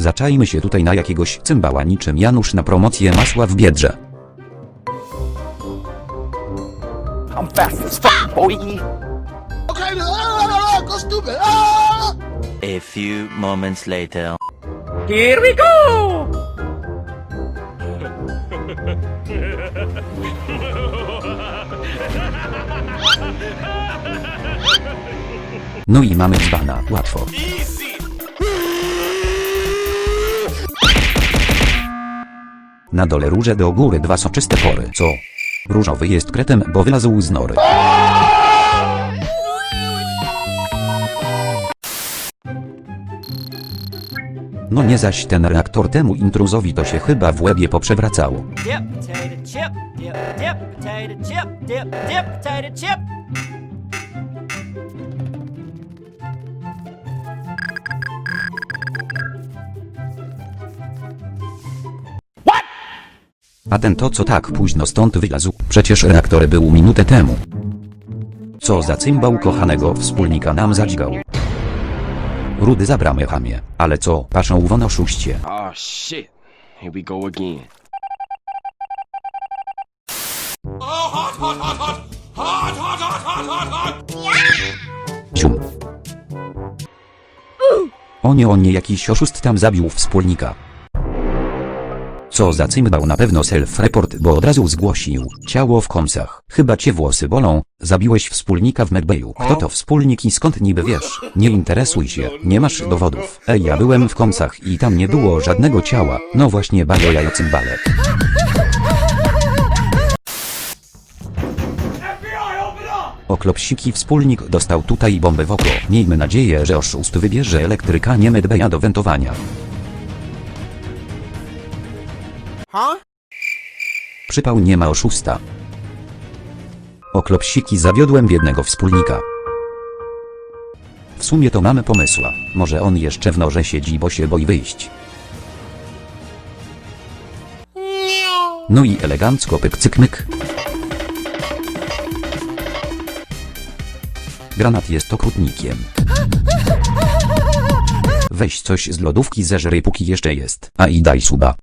Zaczajmy się tutaj na jakiegoś cymbała niczym Janusz na promocję masła w Biedrze. I'm fast as fuck, boy. Okay, go stupid. Ah! A few moments later. Here we go! No i mamy dzbana, łatwo. Na dole róże do góry dwa soczyste pory, co? Różowy jest kretem, bo wylazł z nory. No nie zaś ten reaktor temu intruzowi to się chyba w łebie poprzewracało. Dip, potato chip, dip, dip, potato chip, dip, dip, potato chip. A ten to co tak późno stąd wylazł, przecież reaktor był minutę temu. Co za cymbał kochanego wspólnika nam zadźgał. Rudy za bramę chamie, ale co, paszą won oszuście. Oh shit. Here we go again. Zium. O nie, o nie, jakiś oszust tam zabił wspólnika. Co za cymbał na pewno self-report, bo od razu zgłosił. Ciało w komsach. Chyba cię włosy bolą. Zabiłeś wspólnika w medbayu. Kto to wspólnik i skąd niby wiesz? Nie interesuj się, nie masz dowodów. Ej, ja byłem w komsach i tam nie było żadnego ciała. No właśnie, bajo jajo cymbale. Oklopsiki wspólnik dostał tutaj bombę w oko. Miejmy nadzieję, że oszust wybierze elektryka nie medbaya do wentowania. Przypał nie ma oszusta. Oklopsiki zawiodłem biednego wspólnika. W sumie to mamy pomysła. Może on jeszcze w norze siedzi, bo się boi wyjść. No i elegancko pyk cyk myk. Granat jest okrutnikiem. Weź coś z lodówki zeżryj póki jeszcze jest, a i daj suba.